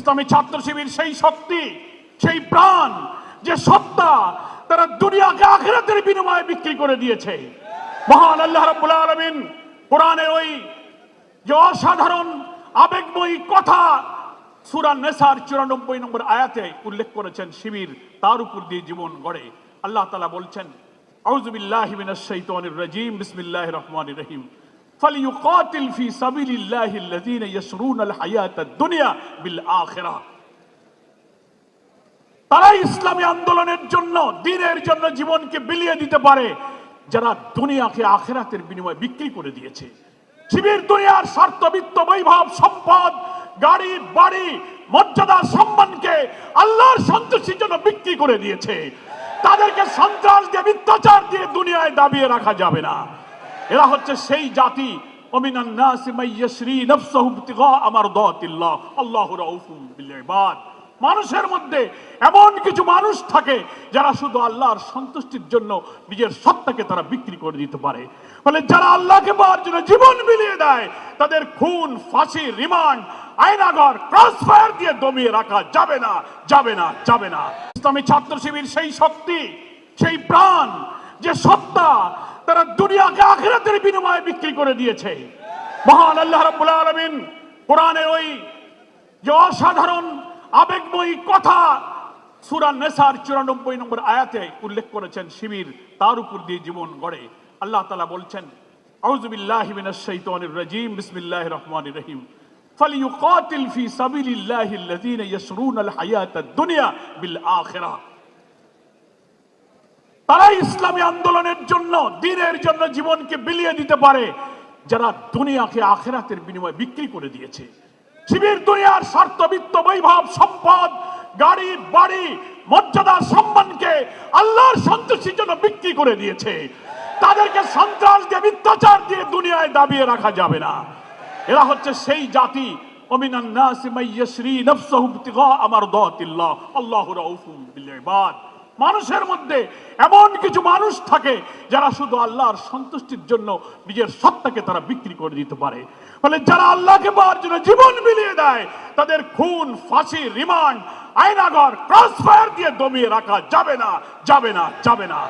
ইসলামী ছাত্র শিবির সেই শক্তি, সেই প্রাণ, যে সত্তা তারা দুনিয়াকে আখেরাতের বিনিময়ে বিক্রি করে দিয়েছে। মহান আল্লাহ রাব্বুল আলামিন কোরআনের ওই যে অসাধারণ, আবেগময়ী কথা সুরা নেসার চুরানব্বই নম্বর আয়াতে উল্লেখ করেছেন, শিবির তার উপর দিয়ে জীবন গড়ে। আল্লাহ তালা বলছেন আউজুবিল্লাহি মিনাশ শাইতানির রহমানির রহিম। ফালিউকাতিল ফি সাবিলিল্লাহি আল্লাযীনা ইয়াশরুনাল হায়াতাদ দুনিয়া বিল আখিরাহ তারা ইসলামী আন্দোলনের জন্য, দিনের জন্য জীবনকে বিলিয়ে দিতে পারে, যারা দুনিয়াকে আখেরাতের বিনিময়ে বিক্রি করে দিয়েছে। শিবির দুনিয়ার স্বার্থবিত্ত বৈভব সম্পদ, গাড়ি, বাড়ি, মর্যাদা, সম্মানকে আল্লাহর সন্তুষ্টির জন্য বিক্রি করে দিয়েছে। তাদেরকে সন্ত্রাস দিয়ে, মিথ্যাচার দিয়ে দুনিয়ায় দাবিয়ে রাখা যাবে না। এরা হচ্ছে সেই জাতি মানুষের মধ্যে এমন কিছু মানুষ থাকে যারা শুধু আল্লাহর সন্তুষ্টির জন্য নিজের সত্তাকে তারা বিক্রি করে দিতে পারে। ফলে যারা আল্লাহকে পাওয়ার জন্য জীবন বিলিয়ে দেয়, তাদের খুন, ফাঁসি, রিমান্ড আয়নাগর ক্রস ফায়ার দিয়ে দমিয়ে রাখা যাবে না যাবে না যাবে না। ইসলামী ছাত্র শিবির সেই শক্তি, সেই প্রাণ, যে সত্তা দুনিয়াকে আখেরাতের বিনিময়ে বিক্রি করে দিয়েছে মহান আল্লাহ রাব্বুল আলামিন কোরআনের ওই যে অসাধারণ আবেগময়ী কথা সুরা নেসার চুরানব্বই নম্বর আয়াতে উল্লেখ করেছেন শিবির তার উপর দিয়ে জীবন গড়ে আল্লাহ তালা বলছেন আউজুবিল্লাহি মিনাশ শাইতানির রাজিম বিসমিল্লাহির রহমানির রহিম فليقاتل في سبيل الله الذين يشرون الحياة الدنيا بالآخرة তারা ইসলামী আন্দোলনের জন্য, দিনের জন্য জীবনকে বিলিয়ে দিতে পারে, যারা দুনিয়াকে আখেরাতের বিনিময়ে বিক্রি করে দিয়েছে। শিবির, দুনিয়ার স্বার্থবিত্ত, বৈভব, সম্পদ, গাড়ি, বাড়ি, মর্যাদা, সম্মানকে আল্লাহর সন্তুষ্টির জন্য বিক্রি করে দিয়েছে। তাদেরকে সন্ত্রাস দিয়ে, মিথ্যাচার দিয়ে দুনিয়ায় দাবিয়ে রাখা যাবে না। এরা হচ্ছে সেই জাতি অমিনান নাস মাইয়াশরি নাফসাহু ইবতিগা আমারদাতিল্লাহ, আল্লাহু রাউফুম বিল মানুষের মধ্যে এমন কিছু মানুষ থাকে যারা শুধু আল্লাহর সন্তুষ্টির জন্য নিজের সত্তাকে তারা বিক্রি করে দিতে পারে। ফলে যারা আল্লাহকে পাওয়ার জন্য জীবন বিলিয়ে দেয়, তাদের খুন, ফাঁসি, রিমান্ড আয়নাগর ক্রস ফায়ার দিয়ে দমিয়ে রাখা যাবে না যাবে না যাবে না।